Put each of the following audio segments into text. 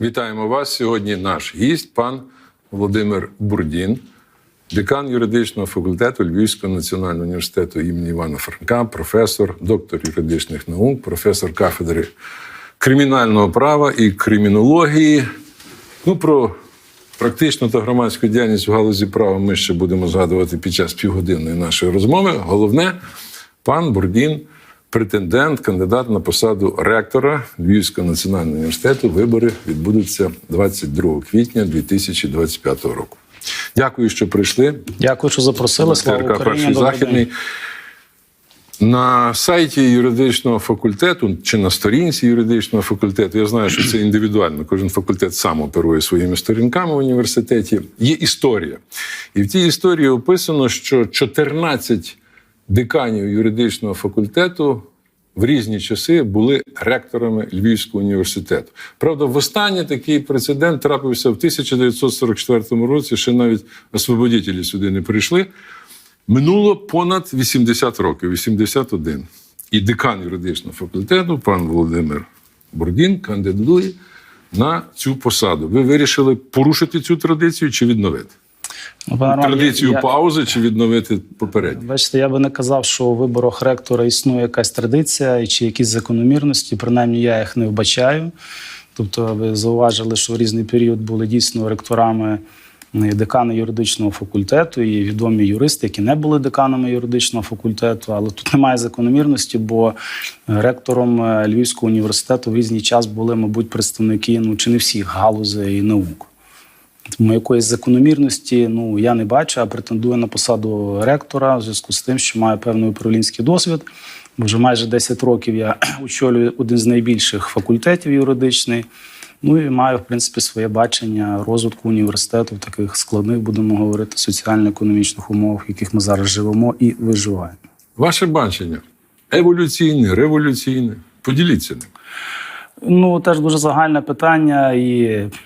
Вітаємо вас сьогодні. Наш гість, пан Володимир Бурдін, декан юридичного факультету Львівського національного університету імені Івана Франка, професор, доктор юридичних наук, професор кафедри кримінального права і кримінології. Ну, про практичну та громадську діяльність в галузі права ми ще будемо згадувати під час півгодинної нашої розмови. Головне, пан Бурдін, претендент, кандидат на посаду ректора Львівського національного університету. Вибори відбудуться 22 квітня 2025 року. Дякую, що прийшли. Дякую, що запросили. Слава Україні. Перший західний. день. На сайті юридичного факультету чи на сторінці юридичного факультету, я знаю, що це індивідуально. Кожен факультет сам оперує своїми сторінками в університеті. Є історія. І в тій історії описано, що 14 деканів юридичного факультету в різні часи були ректорами Львівського університету. Правда, востаннє такий прецедент трапився в 1944 році, ще навіть освободітелі сюди не прийшли. Минуло понад 80 років, 81. І декан юридичного факультету, пан Володимир Бурдін, кандидує на цю посаду. Ви вирішили порушити цю традицію чи відновити? Ну, пане Традицію я- паузи чи відновити попередню? Бачите, я би не казав, що у виборах ректора існує якась традиція чи якісь закономірності. Принаймні, я їх не вбачаю. Тобто, ви зауважили, що в різний період були дійсно ректорами е, декани юридичного факультету і відомі юристи, які не були деканами юридичного факультету. Але тут немає закономірності, бо е, ректором е, Львівського університету в різний час були, мабуть, представники ну чи не всіх галузей наук. Тому якоїсь закономірності ну я не бачу, а претендую на посаду ректора в зв'язку з тим, що маю певний управлінський досвід. Бо вже майже 10 років я очолюю один з найбільших факультетів юридичний. Ну і маю, в принципі, своє бачення розвитку університету в таких складних, будемо говорити, соціально-економічних умовах, в яких ми зараз живемо і виживаємо. Ваше бачення еволюційне, революційне. Поділіться ним. Ну, теж дуже загальне питання, і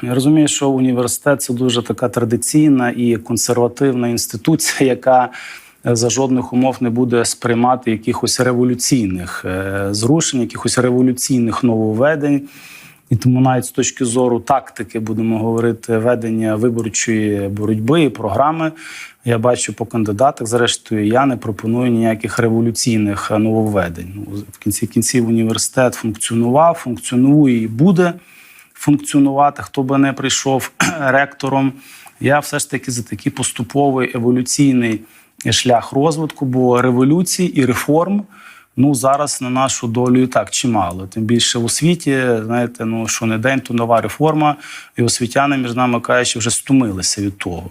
я розумію, що університет це дуже така традиційна і консервативна інституція, яка е, за жодних умов не буде сприймати якихось революційних е, зрушень, якихось революційних нововведень. І тому навіть з точки зору тактики, будемо говорити, ведення виборчої боротьби і програми, я бачу по кандидатах. Зрештою, я не пропоную ніяких революційних нововведень. Ну, в кінці кінців університет функціонував, функціонує і буде функціонувати. Хто би не прийшов ректором. Я все ж таки за такий поступовий еволюційний шлях розвитку, бо революцій і реформ. Ну зараз на нашу долю і так чимало. Тим більше у світі, знаєте, ну що не день, то нова реформа, і освітяни, між нами кажучи, вже стомилися від того.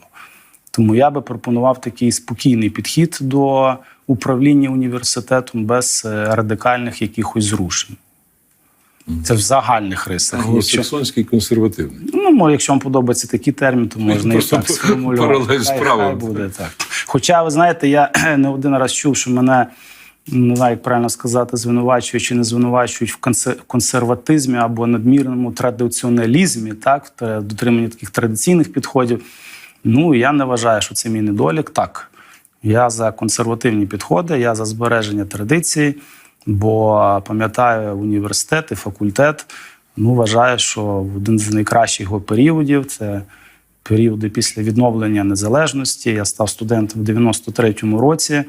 Тому я би пропонував такий спокійний підхід до управління університетом без е, радикальних якихось зрушень. Це в загальних рисах. Англосаксонський консервативний. ну, якщо вам подобається такий термін, то можна і так сформулювати. паралель з правом. буде так. Хоча, ви знаєте, я не один раз чув, що мене не знаю, як правильно сказати, звинувачують чи не звинувачують в консе- консерватизмі або надмірному традиціоналізмі, так, в дотриманні таких традиційних підходів. Ну, я не вважаю, що це мій недолік. Так, я за консервативні підходи, я за збереження традицій, бо пам'ятаю університет і факультет. Ну, вважаю, що один з найкращих його періодів це періоди після відновлення незалежності. Я став студентом в 93-му році.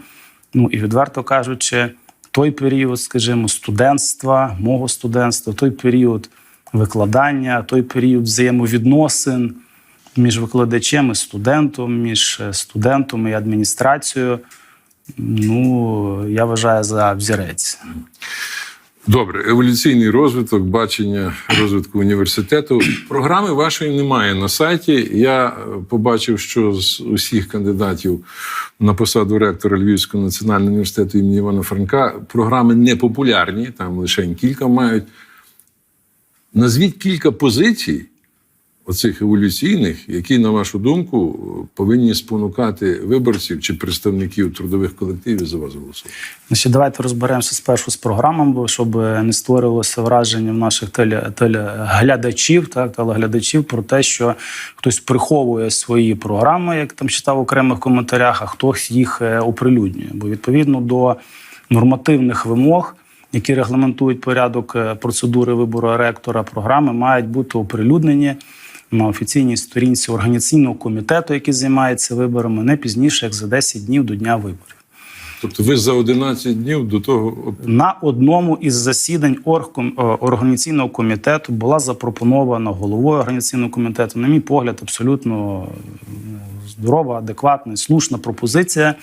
Ну і відверто кажучи, той період, скажімо, студентства, мого студентства, той період викладання, той період взаємовідносин між викладачем і студентом, між е, студентом і адміністрацією. Ну, я вважаю за взірець. Добре, еволюційний розвиток, бачення розвитку університету. Програми вашої немає на сайті. Я е, побачив, що з усіх кандидатів на посаду ректора Львівського національного університету імені Івана Франка програми не популярні, там лише кілька мають. Назвіть кілька позицій, оцих еволюційних, які, на вашу думку, повинні спонукати виборців чи представників трудових колективів за вас голосувати. Значить, давайте розберемося спершу з програмами, щоб не створювалося враження в наших теле, телеглядачів, так, телеглядачів про те, що хтось приховує свої програми, як там читав в окремих коментарях, а хтось їх е, оприлюднює. Бо відповідно до нормативних вимог які регламентують порядок е, процедури вибору ректора, програми мають бути оприлюднені на офіційній сторінці організаційного комітету, який займається виборами, не пізніше як за 10 днів до дня виборів. Тобто ви за 11 днів до того На одному із засідань оргком- е, організаційного комітету була запропонована головою організаційного комітету, на мій погляд, абсолютно е, здорова, адекватна, і слушна пропозиція,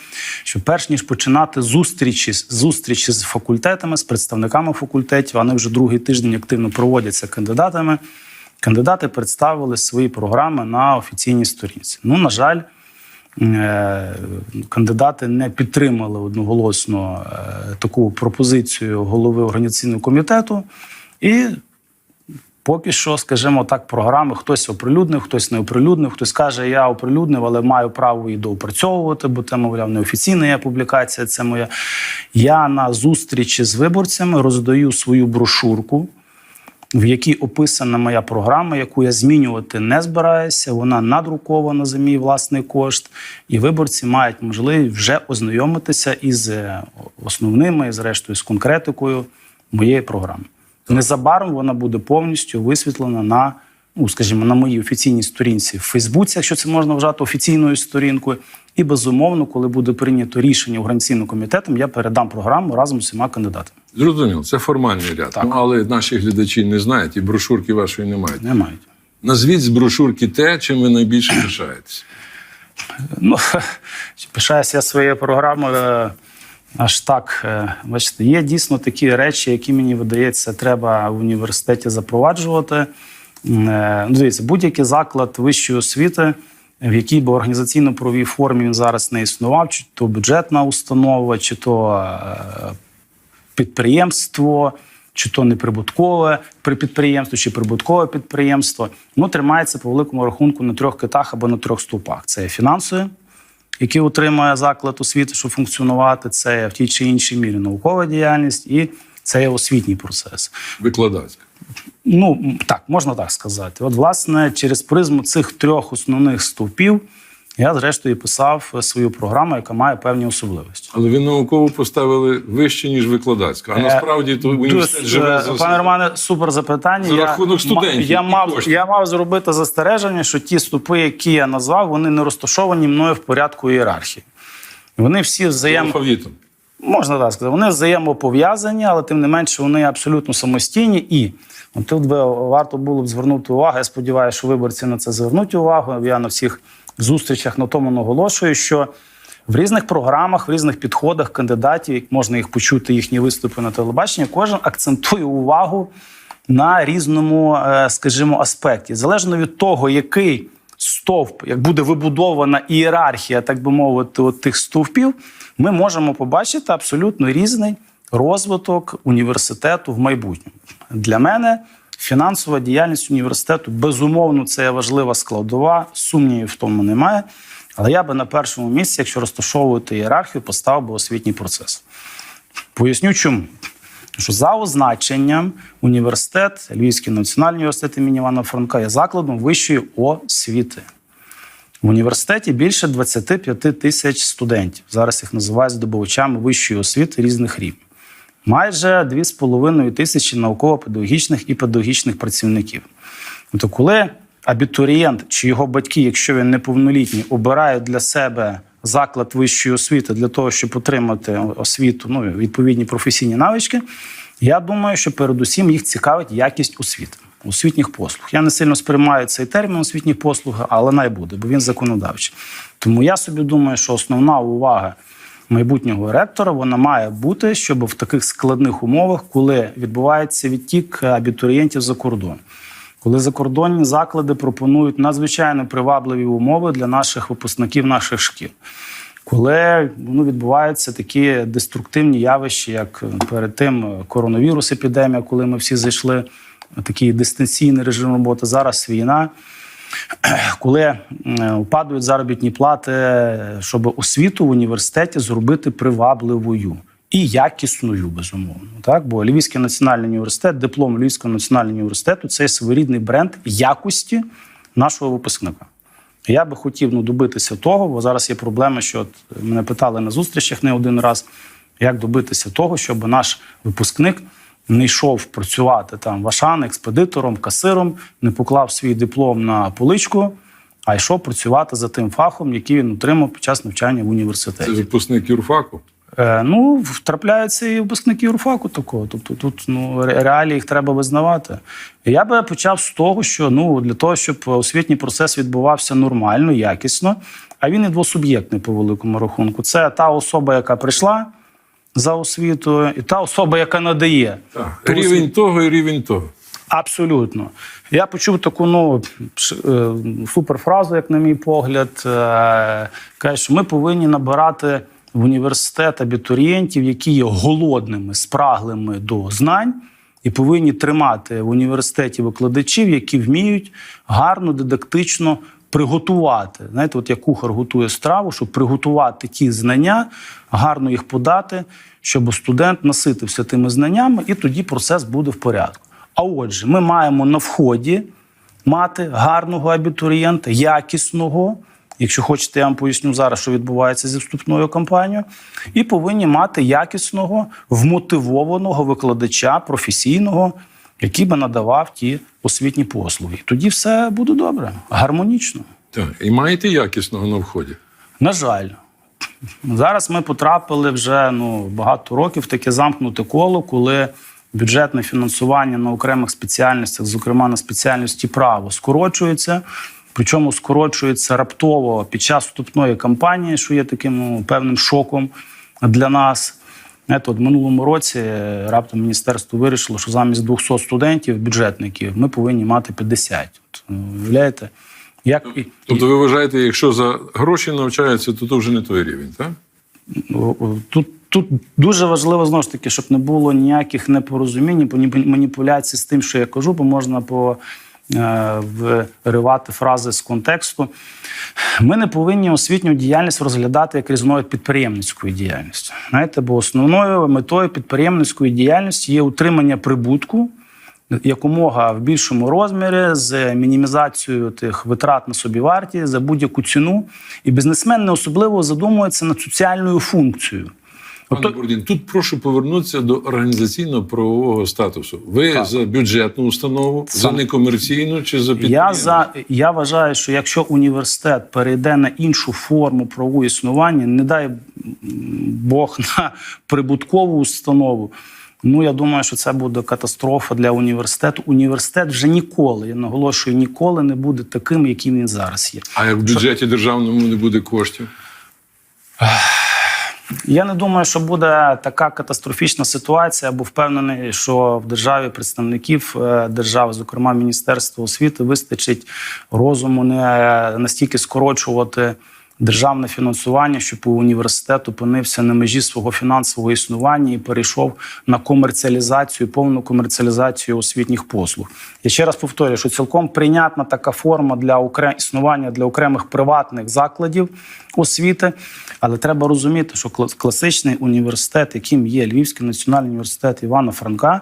що перш ніж починати зустрічі, зустрічі з факультетами, з представниками факультетів, вони вже другий тиждень активно проводяться кандидатами. Кандидати представили свої програми на офіційній сторінці. Ну, на жаль, е, кандидати не підтримали одноголосно е, таку пропозицію голови організаційного комітету. І поки що, скажімо так, програми хтось оприлюднив, хтось не оприлюднив, хтось каже, я оприлюднив, але маю право її доопрацьовувати, бо це, мовляв, не офіційна є публікація. Це моя. Я на зустрічі з виборцями роздаю свою брошурку в якій описана моя програма, яку я змінювати не збираюся. Вона надрукована за мій власний кошт, і виборці мають можливість вже ознайомитися із е, основними, зрештою, з конкретикою моєї програми. Незабаром вона буде повністю висвітлена на, ну скажімо, на моїй офіційній сторінці в Фейсбуці, якщо це можна вважати офіційною сторінкою. І безумовно, коли буде прийнято рішення організаційним комітетом, я передам програму разом з усіма кандидатами. Зрозуміло, це формальний ряд. Так. Ну, але наші глядачі не знають і брошурки вашої не мають. Не мають. Назвіть з брошурки те, чим ви найбільше пишаєтесь. Ну, пишаюся я своєю програмою е, аж так. е, Бачите, є дійсно такі речі, які мені видається, треба в університеті запроваджувати. Е, Ну, дивіться, будь-який заклад вищої освіти, в якій би організаційно-правовій формі він зараз не існував, чи то бюджетна установа, чи то підприємство, чи то неприбуткове при- підприємство, чи прибуткове підприємство, ну тримається по великому рахунку на трьох китах або на трьох стовпах. Це фінансові, які отримує заклад освіти, щоб функціонувати, це в тій чи іншій мірі наукова діяльність і це є освітній процес. Викладацька. Ну так, можна так сказати. От, власне, через призму цих трьох основних стовпів я, зрештою, писав свою програму, яка має певні особливості. Але ви науково поставили вище, ніж викладацька. А Е, насправді то університет живе е, за Пане Романе, супер запитання. За рахунок студентів Я мав, коштів. я мав зробити застереження, що ті ступи, які я назвав, вони не розташовані мною в порядку ієрархії. Вони всі взаєм... алфавітом. можна так сказати, вони взаємопов'язані, але тим не менше вони абсолютно самостійні. І от тут би варто було б звернути увагу. Я сподіваюся, що виборці на це звернуть увагу. Я на всіх зустрічах на тому наголошую, що в різних програмах, в різних підходах кандидатів, як можна їх почути, їхні виступи на телебаченні, кожен акцентує увагу на різному, е, скажімо, аспекті. Залежно від того, який стовп, як буде вибудована ієрархія, так би мовити, от тих стовпів, ми можемо побачити абсолютно різний розвиток університету в майбутньому. Для мене фінансова діяльність університету безумовно це є важлива складова, сумнівів в тому немає. Але я би на першому місці, якщо розташовувати ієрархію, поставив би освітній процес. Поясню чому. Що за означенням університет, Львівський національний університет імені Івана Франка є закладом вищої освіти. В університеті більше 25 тисяч студентів. Зараз їх називають здобувачами вищої освіти різних рівнів. Майже 2,5 тисячі науково-педагогічних і педагогічних працівників. Тобто, коли абітурієнт чи його батьки, якщо він неповнолітній, обирають для себе заклад вищої освіти для того, щоб отримати освіту, ну відповідні професійні навички, я думаю, що передусім їх цікавить якість освіти, освітніх послуг. Я не сильно сприймаю цей термін освітні послуги, але най буде, бо він законодавчий. Тому я собі думаю, що основна увага майбутнього ректора вона має бути, щоб в таких складних умовах, коли відбувається відтік абітурієнтів за кордон. Коли закордонні заклади пропонують надзвичайно привабливі умови для наших випускників наших шкіл, коли ну, відбуваються такі деструктивні явища, як перед тим коронавірус, епідемія, коли ми всі зайшли в такий дистанційний режим роботи, зараз війна. Коли падають заробітні плати, щоб освіту в університеті зробити привабливою і якісною, безумовно. Так, бо Львівський національний університет, диплом Львівського національного університету це своєрідний бренд якості нашого випускника. Я би хотів ну, добитися того, бо зараз є проблема, що от мене питали на зустрічах не один раз. Як добитися того, щоб наш випускник не йшов працювати там в Ашан, експедитором, касиром, не поклав свій диплом на поличку, а йшов працювати за тим фахом, який він отримав під час навчання в університеті. Це випускник юрфаку. Е, ну, трапляються і випускники юрфаку такого. Тобто тут ну, реалії їх треба визнавати. Я би почав з того, що ну, для того, щоб освітній процес відбувався нормально, якісно, а він і двосуб'єктний по великому рахунку. Це та особа, яка прийшла за освітою, і та особа, яка надає. Так. Рівень того і рівень того. Абсолютно. Я почув таку ну, е, суперфразу, як на мій погляд. Е, Каже, що ми повинні набирати в університет абітурієнтів, які є голодними, спраглими до знань, і повинні тримати в університеті викладачів, які вміють гарно, дидактично приготувати. Знаєте, от як кухар готує страву, щоб приготувати ті знання, гарно їх подати, щоб студент наситився тими знаннями, і тоді процес буде в порядку. А отже, ми маємо на вході мати гарного абітурієнта, якісного. Якщо хочете, я вам поясню зараз, що відбувається зі вступною кампанією, і повинні мати якісного, вмотивованого викладача професійного, який би надавав ті освітні послуги. Тоді все буде добре, гармонічно. Так. І маєте якісного на вході. На жаль, зараз ми потрапили вже ну, багато років в таке замкнуте коло, коли бюджетне фінансування на окремих спеціальностях, зокрема на спеціальності право, скорочується. Причому скорочується раптово під час вступної кампанії, що є таким ну, певним шоком для нас. От в минулому році е, раптом міністерство вирішило, що замість 200 студентів, бюджетників, ми повинні мати 50. От, ну, Уявляєте? Як, Тобто ви вважаєте, якщо за гроші навчаються, то то вже не той рівень, так? Тут, тут дуже важливо знову ж таки, щоб не було ніяких непорозумінь, маніпуляцій з тим, що я кажу, бо можна по. Е, Виривати фрази з контексту. Ми не повинні освітню діяльність розглядати як різновид підприємницької діяльності. Знаєте, бо основною метою підприємницької діяльності є утримання прибутку якомога в більшому розмірі з мінімізацією тих витрат на собівартість за будь-яку ціну. І бізнесмен не особливо задумується над соціальною функцією. Пане Бурдін, тут прошу повернутися до організаційно-правового статусу. Ви Так. за бюджетну установу, за некомерційну чи за Я за я вважаю, що якщо університет перейде на іншу форму правового існування, не дай Бог на прибуткову установу. Ну я думаю, що це буде катастрофа для університету. Університет вже ніколи, я наголошую, ніколи не буде таким, яким він зараз є. А як в бюджеті державному не буде коштів? Я не думаю, що буде така катастрофічна ситуація, бо впевнений, що в державі представників е, держави, зокрема Міністерства освіти, вистачить розуму не настільки скорочувати державне фінансування, щоб університет опинився на межі свого фінансового існування і перейшов на комерціалізацію, повну комерціалізацію освітніх послуг. Я ще раз повторюю, що цілком прийнятна така форма для існування для окремих приватних закладів освіти. Але треба розуміти, що кла- класичний університет, яким є Львівський національний університет Івана Франка,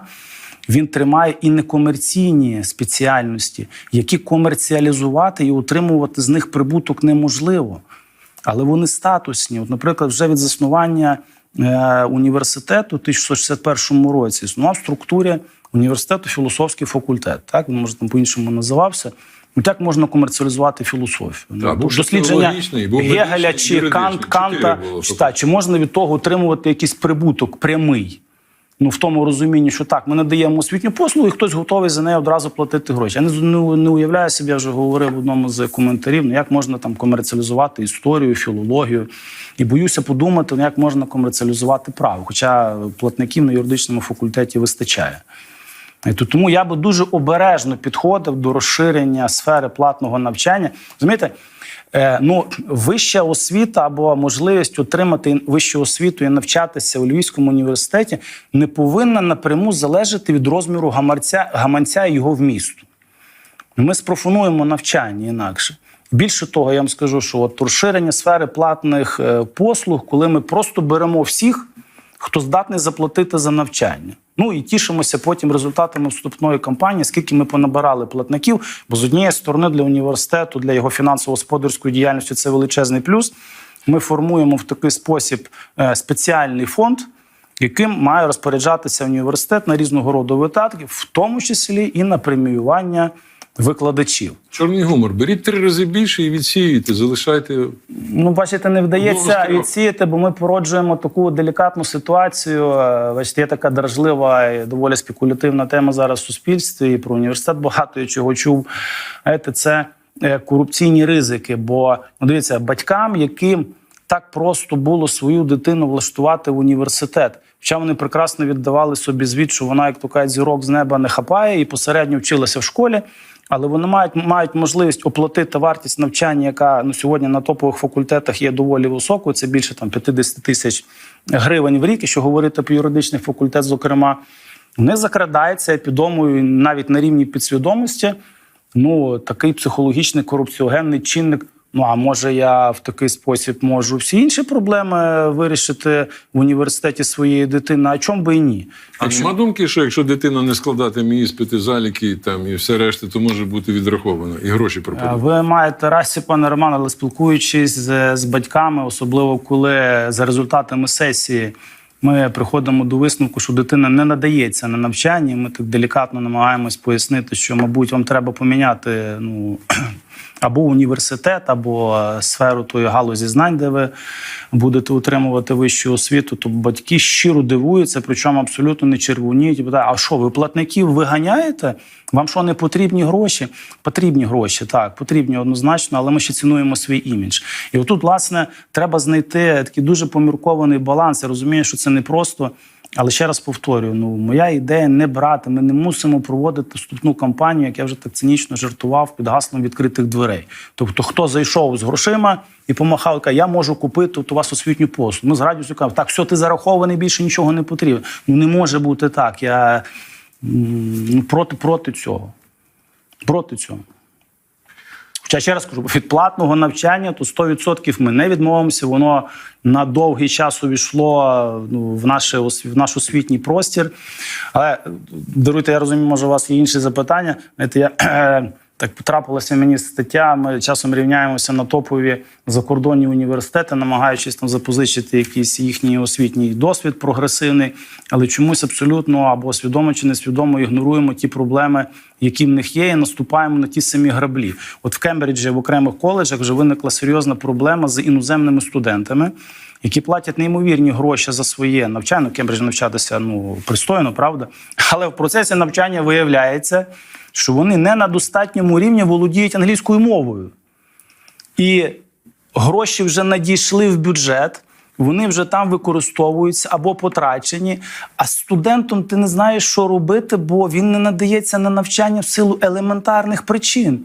він тримає і некомерційні спеціальності, які комерціалізувати і утримувати з них прибуток неможливо. Але вони статусні. От, наприклад, вже від заснування е, університету в 1661 році існував в структурі університету філософський факультет. Так він може там по-іншому називався. Ну, як можна комерціалізувати філософію? Так, Ну, був дослідження був Гегеля чи. Кант, Канта, чи, та, чи можна від того отримувати якийсь прибуток прямий? Ну, в тому розумінні, що так, ми надаємо освітню послугу, і хтось готовий за неї одразу платити гроші. Я не, не, не уявляю собі, я вже говорив в одному з коментарів, ну, як можна там комерціалізувати історію, філологію. І боюся подумати, ну, як можна комерціалізувати право. Хоча платників на юридичному факультеті вистачає. То- Тому я би дуже обережно підходив до розширення сфери платного навчання. Розумієте, ну, вища освіта або можливість отримати вищу освіту і навчатися у Львівському університеті не повинна напряму залежати від розміру гаманця, гаманця і його вмісту. Ми спрофонуємо навчання інакше. Більше того, я вам скажу, що от розширення сфери платних е, послуг, коли ми просто беремо всіх, хто здатний заплатити за навчання. Ну і тішимося потім результатами вступної кампанії, скільки ми понабирали платників. Бо з однієї сторони для університету, для його фінансово-господарської діяльності це величезний плюс. Ми формуємо в такий спосіб е, спеціальний фонд. яким має розпоряджатися університет на різного роду витатки, в тому числі і на преміювання викладачів. Чорний гумор. Беріть три рази більше і відсіюйте, залишайте. Ну, бачите, не вдається відсіяти, бо ми породжуємо таку делікатну ситуацію. Е, Бачите, є така дражлива і доволі спекулятивна тема зараз в суспільстві. І про університет багато я чого чув. Знаєте, це е, корупційні ризики. Бо ну, дивіться, батькам, яким так просто було свою дитину влаштувати в університет. Хоча вони прекрасно віддавали собі звіт, що вона, як то кажуть, зірок з неба не хапає і посередньо вчилася в школі. Але вони мають мають можливість оплатити вартість навчання, яка ну сьогодні на топових факультетах є доволі високою. Це більше там 50 тисяч гривень в рік. Що говорити про юридичний факультет, зокрема, не закрадається підомою навіть на рівні підсвідомості. Ну такий психологічний корупціогенний чинник. Ну а може я в такий спосіб можу всі інші проблеми вирішити в університеті своєї дитини? А чому би і ні? А нема думки, що якщо дитина не складатиме іспити, заліки там і все решта, то може бути відраховано і гроші пропадуть. Ви маєте рацію, пане Роман, але спілкуючись з, з батьками, особливо коли за результатами сесії ми приходимо до висновку, що дитина не надається на навчання. Ми так делікатно намагаємось пояснити, що, мабуть, вам треба поміняти ну, або університет, або е, сферу тої галузі знань, де ви будете отримувати вищу освіту. То батьки щиро дивуються, причому абсолютно не червоніють. і питають, А що, ви платників виганяєте? Вам що не потрібні гроші? Потрібні гроші, так, потрібні однозначно, але ми ще цінуємо свій імідж. І отут, власне, треба знайти такий дуже поміркований баланс. Я розумію, що це не просто. Але ще раз повторюю: ну моя ідея не брати. Ми не мусимо проводити вступну кампанію, як я вже так цинічно жартував під гаслом відкритих дверей. Тобто, хто зайшов з грошима і помахав, каже, я можу купити у вас освітню послугу. Ми з радістю кажемо, так, все, ти зарахований, більше нічого не потрібно. Ну не може бути так. Я ну, проти, проти цього. Проти цього. Хоча ще раз кажу, від платного навчання то 100% ми не відмовимося. Воно на довгий час увійшло ну, в, наше, в наш освітній простір. Але даруйте, я розумію, може, у вас є інші запитання. Знаєте, я так потрапилася мені стаття. Ми часом рівняємося на топові закордонні університети, намагаючись там запозичити якийсь їхній освітній досвід прогресивний, але чомусь абсолютно або свідомо чи несвідомо ігноруємо ті проблеми, які в них є, і наступаємо на ті самі граблі. От в Кембриджі в окремих коледжах вже виникла серйозна проблема з іноземними студентами. Які платять неймовірні гроші за своє навчання. Кембридж навчатися ну пристойно, правда. Але в процесі навчання виявляється, що вони не на достатньому рівні володіють англійською мовою. І гроші вже надійшли в бюджет, вони вже там використовуються або потрачені. А студентом ти не знаєш, що робити, бо він не надається на навчання в силу елементарних причин.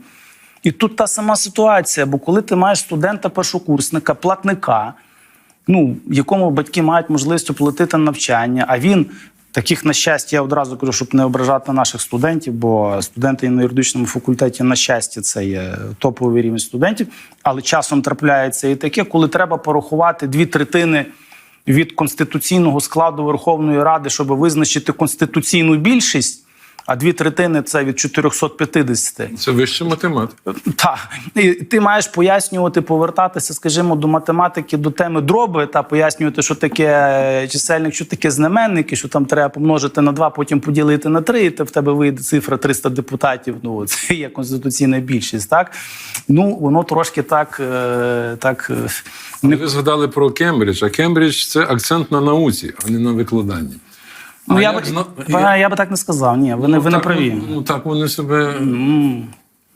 І тут та сама ситуація, бо коли ти маєш студента-першокурсника, платника, ну, якому батьки мають можливість оплатити навчання, а він. Таких, на щастя, я одразу кажу, щоб не ображати наших студентів, бо студенти на юридичному факультеті, на щастя, це є топовий рівень студентів. Але часом трапляється і таке, коли треба порахувати дві третини від конституційного складу Верховної Ради, щоб визначити конституційну більшість, а дві третини це від 450. Це вища математика. Так, і ти маєш пояснювати, повертатися, скажімо, до математики, до теми дроби, та пояснювати, що таке е, чисельник, що таке знаменники, що там треба помножити на 2, потім поділити на 3, і в тебе вийде цифра 300 депутатів. Ну, це є конституційна більшість. Так? Ну, воно трошки так. е, так е, Не... Ви згадали про Кембридж, а Кембридж це акцент на науці, а не на викладанні. Ну, А я, як би, зна- я... я би так не сказав. Ні, ви, не- ви не так, праві. Ну, так вони себе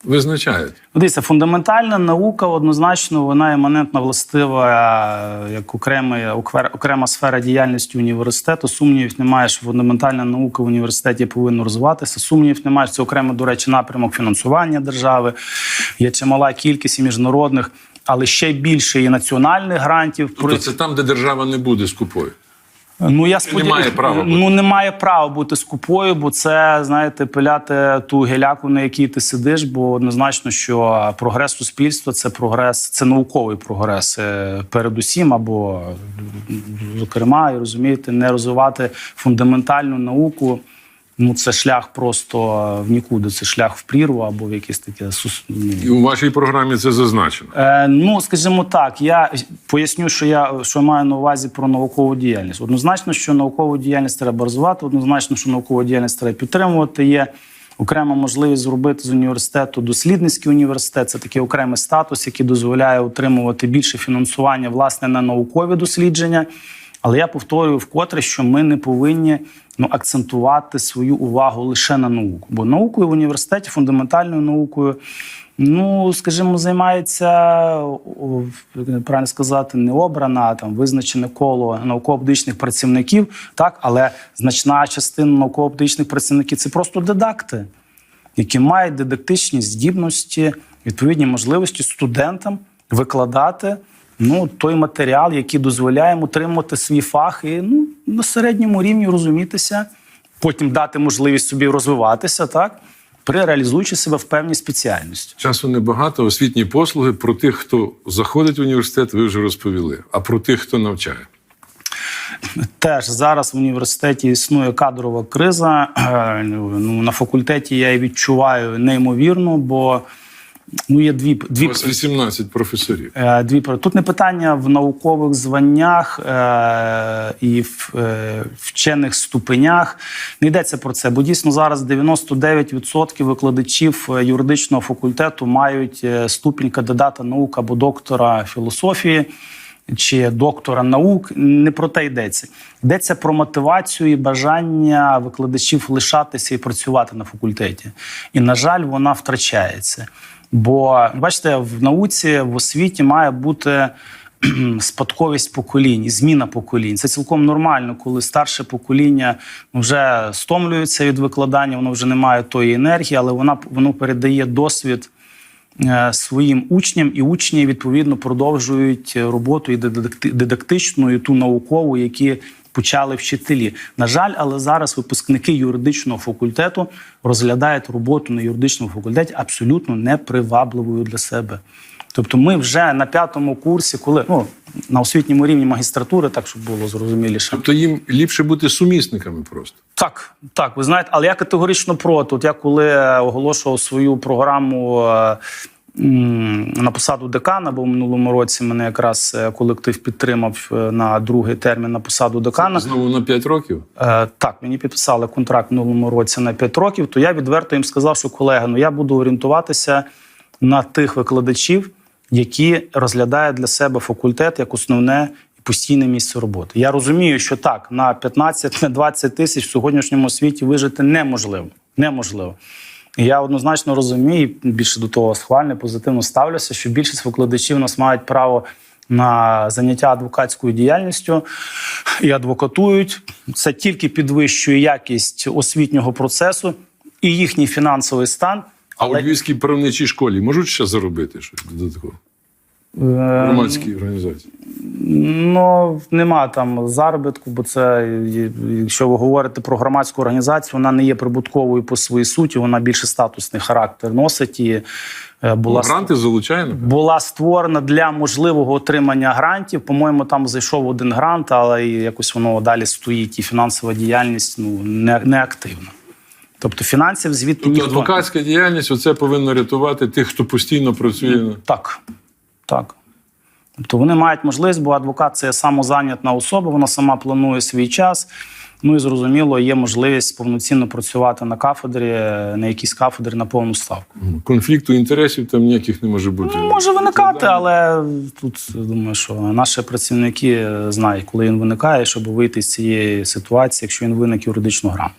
визначають. Ну, Дивіться, фундаментальна наука однозначно вона іманентно властива е, як окрема, окрема сфера діяльності університету. Сумнівів немає, що фундаментальна наука в університеті повинна розвиватися. Сумнівів немає, що це окремо, до речі, напрямок фінансування держави. Є чимала кількість і міжнародних, але ще більше і національних грантів. Тобто це там, де держава не буде скупою. Ну я Чи не має права бути? Ну немає права бути скупою, бо це знаєте, пиляти ту геляку, на якій ти сидиш. Бо однозначно, що прогрес суспільства це прогрес, це науковий прогрес. е, Передусім, або зокрема, і розумієте, не розвивати фундаментальну науку. Ну, це шлях просто в нікуди, це шлях в прірву або в якесь таке ну, І у вашій програмі це зазначено. Е, ну, скажімо так, я поясню, що я що я маю на увазі про наукову діяльність. Однозначно, що наукову діяльність треба розвивати, однозначно, що наукову діяльність треба підтримувати. Є окрема можливість зробити з університету дослідницький університет. Це такий окремий статус, який дозволяє отримувати більше фінансування власне на наукові дослідження. Але я повторюю вкотре, що ми не повинні ну, акцентувати свою увагу лише на науку. Бо наукою в університеті, фундаментальною наукою, ну, скажімо, займається правильно сказати, не обрана, а там визначене коло науково-педагогічних працівників, так, але значна частина науково-педагогічних працівників це просто дидакти, які мають дидактичні здібності, відповідні можливості студентам викладати ну, той матеріал, який дозволяє їм отримати свій фах і ну, на середньому рівні розумітися, потім дати можливість собі розвиватися, так, при реалізуючи себе в певній спеціальності. Часу небагато. Освітні послуги про тих, хто заходить в університет, ви вже розповіли. А про тих, хто навчає. Теж зараз в університеті існує кадрова криза. Е, Ну, на факультеті я її відчуваю неймовірно, бо ну, є дві, У дві, вас 18 професорів. Е, Дві тут не питання в наукових званнях е, і в е, вчених ступенях. Не йдеться про це, бо дійсно зараз 99% викладачів е, юридичного факультету мають е, ступінь кандидата наук або доктора філософії. Чи доктора наук не про те йдеться. Йдеться про мотивацію і бажання викладачів лишатися і працювати на факультеті. І, на жаль, вона втрачається. Бо бачите, в науці в освіті має бути спадковість поколінь, зміна поколінь. Це цілком нормально, коли старше покоління вже стомлюється від викладання, воно вже не має тої енергії, але вона воно передає досвід е, своїм учням, і учні відповідно продовжують роботу і дидактичну, і ту наукову, які почали вчителі. На жаль, але зараз випускники юридичного факультету розглядають роботу на юридичному факультеті абсолютно непривабливою для себе. Тобто, ми вже на п'ятому курсі, коли ну на освітньому рівні магістратури, так щоб було зрозуміліше. Тобто їм ліпше бути сумісниками просто. Так, так, ви знаєте, але я категорично проти. От я коли оголошував свою програму е, на посаду декана, бо в минулому році мене якраз е, колектив підтримав е, на другий термін на посаду декана. Знову на 5 років. Е, так, мені підписали контракт в минулому році на 5 років. То я відверто їм сказав, що колега, ну я буду орієнтуватися на тих викладачів, які розглядають для себе факультет як основне і постійне місце роботи. Я розумію, що так на 15-20 тисяч в сьогоднішньому світі вижити неможливо. Неможливо. Я однозначно розумію, більше до того схвально, позитивно ставлюся, що більшість викладачів у нас мають право на заняття адвокатською діяльністю і адвокатують. Це тільки підвищує якість освітнього процесу і їхній фінансовий стан. А у Львівській правничій школі можуть ще заробити щось додатково? Е, Громадські організації. Ну нема там заробітку, бо це якщо ви говорите про громадську організацію, вона не є прибутковою по своїй суті, вона більше статусний характер носить і е, була Гранти залучаємо. була створена для можливого отримання грантів. По-моєму, там зайшов один грант, але якось воно далі стоїть. І фінансова діяльність ну не, не активна. Тобто фінансів звідти Тобто ніхто адвокатська діяльність оце повинно рятувати тих, хто постійно працює. Так, так. Тобто вони мають можливість, бо адвокат це самозайнятна особа, вона сама планує свій час. Ну і зрозуміло, є можливість повноцінно працювати на кафедрі, на якійсь кафедрі на повну ставку. Конфлікту інтересів там ніяких не може бути. Ну, може виникати, але тут думаю, що наші працівники знають, коли він виникає, щоб вийти з цієї ситуації, якщо він виник юридично грамотно.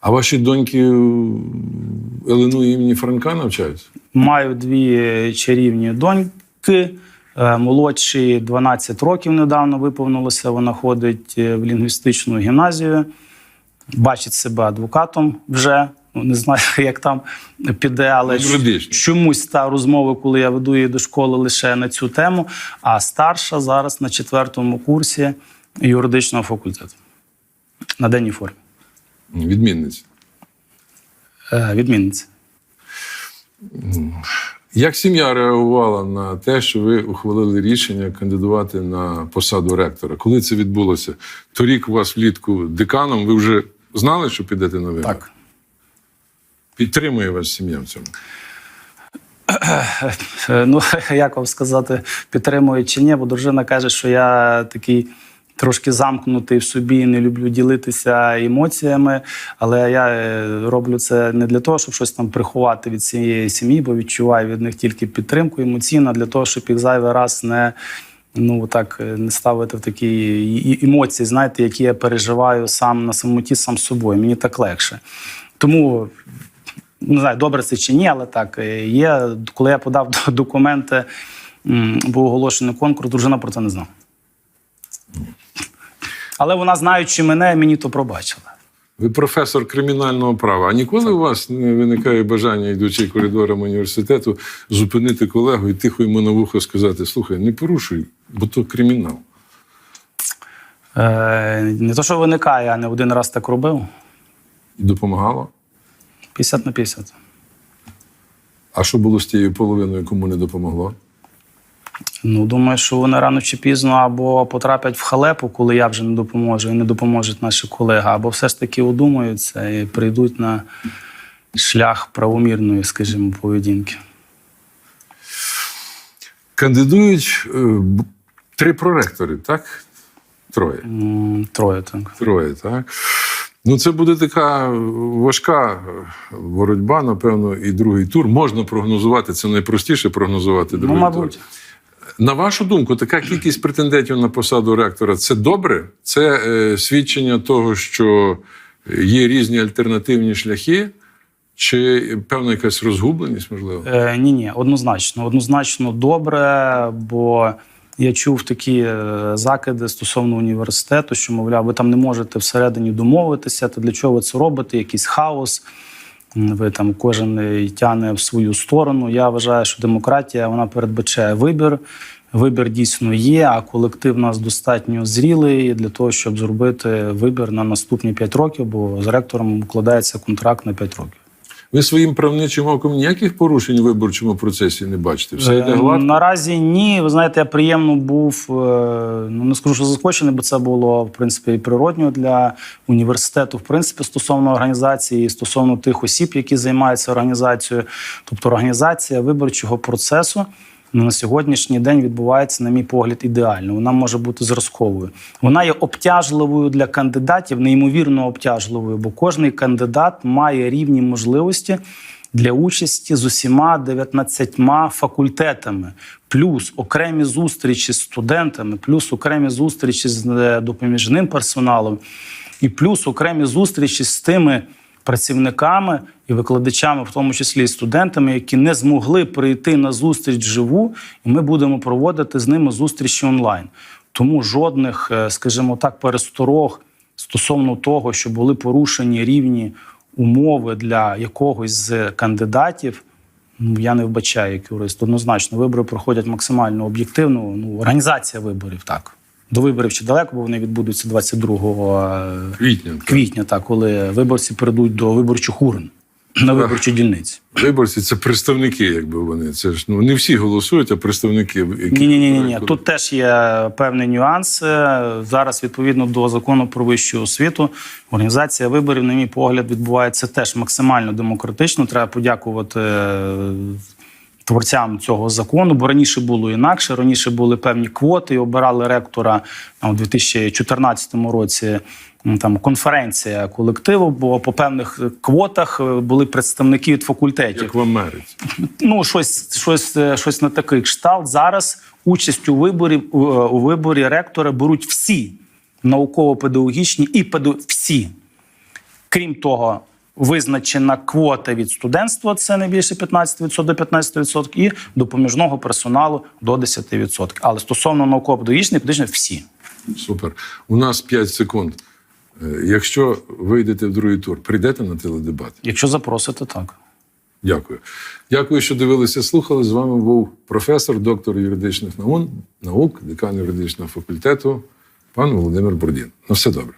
А ваші доньки в ЛНУ імені Франка навчаються? Маю дві чарівні доньки. Е, Молодшій 12 років недавно виповнилося. Вона ходить е, в лінгвістичну гімназію, бачить себе адвокатом вже. Ну, Не знаю, як там піде, але Юридично. чомусь та розмова, коли я веду її до школи лише на цю тему. А старша зараз на четвертому курсі юридичного факультету на денній формі. Відмінниці. Е, Відмінниця. Як сім'я реагувала на те, що ви ухвалили рішення кандидувати на посаду ректора? Коли це відбулося? Торік у вас влітку деканом, ви вже знали, що підете на вибори? Так. Підтримує вас сім'я в цьому. Е, Ну, як вам сказати, підтримую чи ні, бо дружина каже, що я такий трошки замкнутий в собі, не люблю ділитися емоціями. Але я е, роблю це не для того, щоб щось там приховати від цієї сім'ї, бо відчуваю від них тільки підтримку емоційно, для того, щоб їх зайвий раз не. Ну так е, не ставити в такі емоції, знаєте, які я переживаю сам на самоті, сам з собою. Мені так легше. Тому не знаю, добре це чи ні, але так е, є. Коли я подав документи, був оголошений конкурс, дружина про це не знала. Але вона, знаючи мене, мені то пробачила. Ви професор кримінального права. А ніколи у вас не виникає бажання, йдучи коридором університету, зупинити колегу і тихо йому на вухо сказати: слухай, не порушуй, бо то кримінал. Е, не то, що виникає, а не один раз так робив. І допомагало. 50 на 50. А що було з тією половиною, кому не допомогло? Ну, думаю, що вони рано чи пізно або потраплять в халепу, коли я вже не допоможу, і не допоможуть наші колеги, або все ж таки одумаються і прийдуть на шлях правомірної, скажімо, поведінки. Кандидують е, три проректори, так? Троє. Троє так. Троє, так. Ну, це буде така важка е, боротьба, напевно, і другий тур. Можна прогнозувати, це найпростіше прогнозувати Ну, другий мабуть. тур. На вашу думку, така кількість претендентів на посаду ректора це добре? Це е, свідчення того, що є різні альтернативні шляхи, чи певна якась розгубленість, можливо? Е, ні, ні, однозначно, однозначно добре, бо я чув такі е, закиди стосовно університету, що мовляв, ви там не можете всередині домовитися, то для чого ви це робите? Якийсь хаос. Ви там кожен тяне в свою сторону. Я вважаю, що демократія вона передбачає вибір. Вибір дійсно є, а колектив нас достатньо зрілий для того, щоб зробити вибір на наступні 5 років, бо з ректором укладається контракт на 5 років. Ви своїм правничим оком ніяких порушень в виборчому процесі не бачите? Все йде Е, гладко? Наразі ні. Ви знаєте, я приємно був. е, Ну не скажу, що заскочений, бо це було в принципі і природньо для університету. В принципі, стосовно організації, стосовно тих осіб, які займаються організацією, тобто організація виборчого процесу. Ну, На сьогоднішній день відбувається, на мій погляд, ідеально. Вона може бути зразковою. Вона є обтяжливою для кандидатів, неймовірно обтяжливою, бо кожний кандидат має рівні можливості для участі з усіма 19 факультетами, плюс окремі зустрічі з студентами, плюс окремі зустрічі з е, допоміжним персоналом, і плюс окремі зустрічі з тими працівниками і викладачами, в тому числі і студентами, які не змогли прийти на зустріч живу, і ми будемо проводити з ними зустрічі онлайн. Тому жодних, е, скажімо так, пересторог стосовно того, що були порушені рівні умови для якогось з кандидатів. Ну, я не вбачаю як юрист. Однозначно, вибори проходять максимально об'єктивно. Ну, організація виборів так. До виборів ще далеко, бо вони відбудуться 22 Квітня. квітня, так, коли виборці прийдуть до виборчих урн на виборчі дільниці. Виборці це представники, якби вони. Це ж ну не всі голосують, а представники. Які Ні, ні, ні, ні. Тут теж є певний нюанс. Зараз, відповідно до закону про вищу освіту, організація виборів, на мій погляд, відбувається теж максимально демократично. Треба подякувати е, творцям цього закону, бо раніше було інакше. Раніше були певні квоти, і обирали ректора а, у 2014 році. Там конференція колективу, бо по певних квотах е, були представники від факультетів як в Америці. ну, щось, щось, е, щось на такий кшталт. Зараз участь у виборі у, е, у виборі ректора беруть всі науково-педагогічні і педу... всі. Крім того, визначена квота від студентства це не більше 15% до 15% і допоміжного персоналу до 10%. Але стосовно науково-педагогічних, педагогічних всі. Супер. У нас 5 секунд. Е, Якщо вийдете в другий тур, прийдете на теледебат. Якщо запросите, так. Дякую. Дякую, що дивилися, слухали. З вами був професор, доктор юридичних наук, наук, декан юридичного факультету, пан Володимир Бурдін. На все добре.